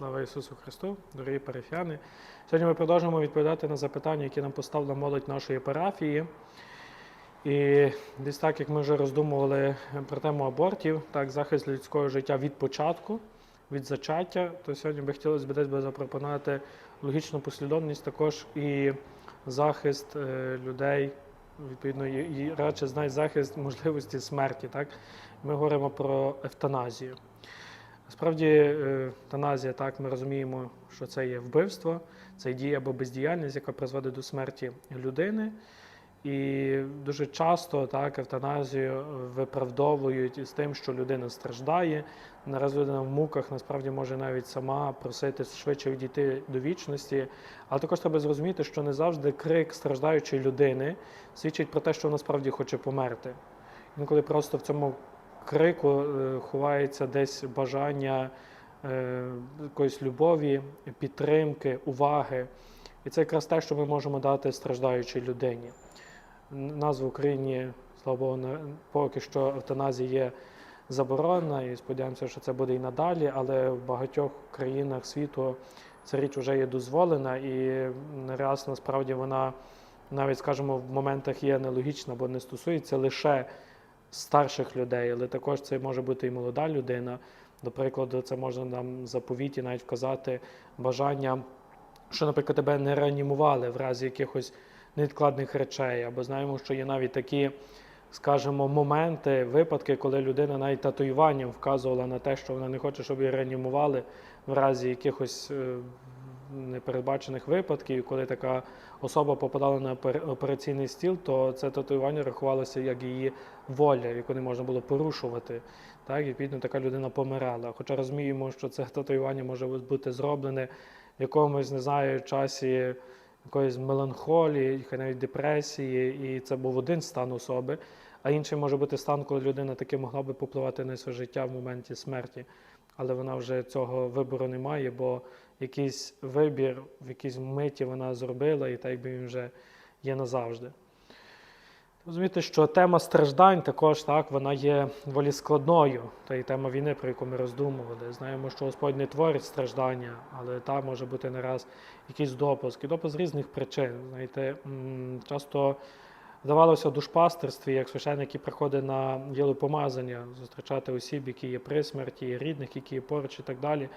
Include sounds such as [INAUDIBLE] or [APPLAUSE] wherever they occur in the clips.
Слава Ісусу Христу, дорогі парафіяни. Сьогодні ми продовжуємо відповідати на запитання, які нам поставила молодь нашої парафії. І десь так, як ми вже роздумували про тему абортів, так, захист людського життя від початку, від зачаття, то сьогодні би хотілося б десь би запропонувати логічну послідовність також і захист е, людей, відповідно, і, радше знає захист можливості смерті. Так? Ми говоримо про евтаназію. Насправді, е, евтаназія, так, ми розуміємо, що це є вбивство, це дія або бездіяльність, яка призводить до смерті людини. І дуже часто так, евтаназію виправдовують з тим, що людина страждає. Нараз людина в муках насправді може навіть сама просити швидше відійти до вічності. Але також треба зрозуміти, що не завжди крик страждаючої людини свідчить про те, що вона справді хоче померти. Інколи просто в цьому крику е, ховається десь бажання е, якоїсь любові, підтримки, уваги. І це якраз те, що ми можемо дати страждаючій людині. Нас в Україні, слава Богу, поки що евтаназія є заборонена, і сподіваємося, що це буде і надалі, але в багатьох країнах світу ця річ вже є дозволена, і раз насправді вона навіть, скажімо, в моментах є нелогічна, бо не стосується лише старших людей, але також це може бути і молода людина. До прикладу, це можна нам заповіті навіть вказати бажання, що, наприклад, тебе не реанімували в разі якихось невідкладних речей, або знаємо, що є навіть такі, скажімо, моменти, випадки, коли людина навіть татуюванням вказувала на те, що вона не хоче, щоб її реанімували в разі якихось е, непередбачених випадків, коли така особа попадала на операційний стіл, то це татуювання рахувалося як її воля, яку не можна було порушувати. Так, відповідно така людина помирала. Хоча розуміємо, що це татуювання може бути зроблене в якомусь, не знаю, часі якоїсь меланхолії, хай навіть депресії, і це був один стан особи, а інший може бути стан, коли людина таки могла би попливати на своє життя в моменті смерті. Але вона вже цього вибору не має, бо якийсь вибір в якійсь миті вона зробила, і так якби він вже є назавжди. Розумієте, що тема страждань також так, вона є доволі складною. Та й тема війни, про яку ми роздумували. Знаємо, що Господь не творить страждання, але там може бути не раз якийсь допуск. І допуск з різних причин. Знаєте, часто здавалося душпастерстві, як священник, який приходить на єлопомазання, зустрічати осіб, які є при смерті, рідних, які є поруч і так далі.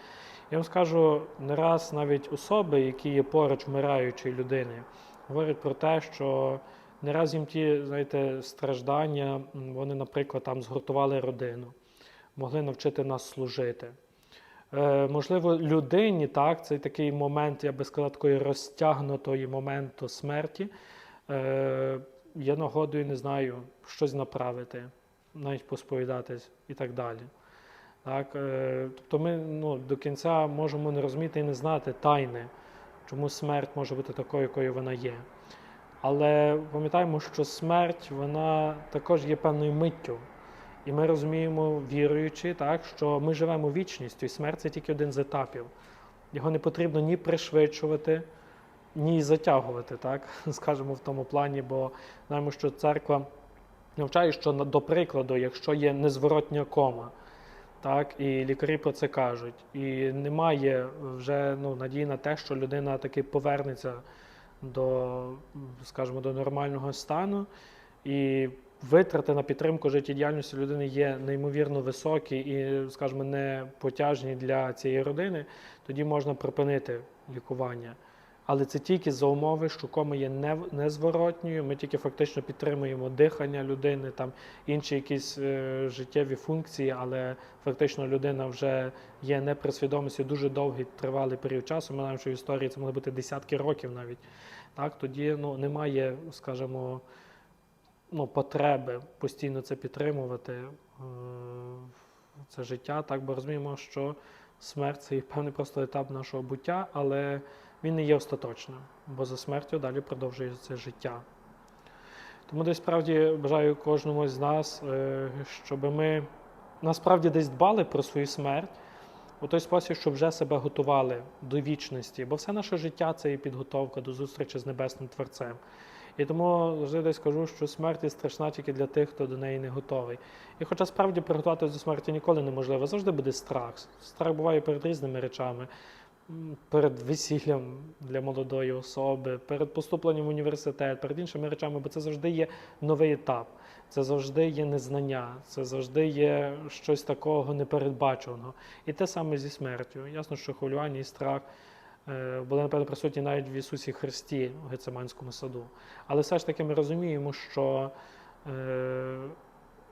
Я вам скажу, не раз навіть особи, які є поруч вмираючої людини, говорять про те, що не раз їм ті, знаєте, страждання, вони, наприклад, там згуртували родину, могли навчити нас служити. Е, можливо, людині так, цей такий момент, я би сказав, такої розтягнутої моменту смерті, е, є нагодою, не знаю, щось направити, навіть посповідатись і так далі. Так, е, тобто ми ну, до кінця можемо не розуміти і не знати тайни, чому смерть може бути такою, якою вона є. Але пам'ятаємо, що смерть вона також є певною миттю. І ми розуміємо, віруючи, так, що ми живемо вічністю, і смерть це тільки один з етапів. Його не потрібно ні пришвидшувати, ні затягувати, так, [LAUGHS] скажімо, в тому плані, бо знаємо, що церква навчає, що до прикладу, якщо є незворотня кома, так, і лікарі про це кажуть, і немає вже ну, надії на те, що людина таки повернеться до, скажімо, до нормального стану. І витрати на підтримку життєдіяльності людини є неймовірно високі і, скажімо, не потяжні для цієї родини, тоді можна припинити лікування. Але це тільки за умови, що кома є не- незворотньою. Ми тільки фактично підтримуємо дихання людини, там інші якісь е, життєві функції, але фактично людина вже є не при свідомості дуже довгий тривалий період часу. Ми знаємо, що в історії це могли бути десятки років навіть. Так, тоді ну, немає, скажімо, ну, потреби постійно це підтримувати, е, це життя. Так, бо розуміємо, що смерть це певний просто етап нашого буття, але він не є остаточним, бо за смертю далі продовжується життя. Тому десь справді бажаю кожному з нас, е, щоб ми насправді десь дбали про свою смерть у той спосіб, щоб вже себе готували до вічності, бо все наше життя це є підготовка до зустрічі з Небесним Творцем. І тому завжди десь кажу, що смерть страшна тільки для тих, хто до неї не готовий. І хоча справді приготуватися до смерті ніколи неможливо, завжди буде страх. Страх буває перед різними речами. Перед весіллям для молодої особи, перед поступленням в університет, перед іншими речами, бо це завжди є новий етап, це завжди є незнання, це завжди є щось такого непередбаченого. І те саме зі смертю. Ясно, що хвилювання і страх е, були, напевно, присутні навіть в Ісусі Христі у Гециманському саду. Але все ж таки ми розуміємо, що е,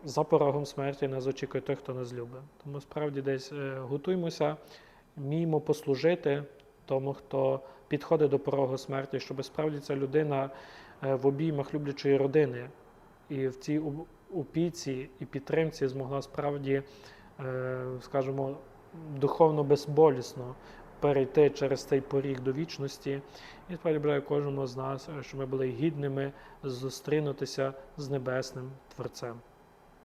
за порогом смерті нас очікує той, хто нас любить. Тому справді десь е, готуємося, вміємо послужити тому, хто підходить до порогу смерті, щоб справді ця людина е, в обіймах люблячої родини і в цій опіці і підтримці змогла справді, е, скажімо, духовно безболісно перейти через цей поріг до вічності. І справді бажаю кожному з нас, е, щоб ми були гідними зустрінутися з небесним Творцем.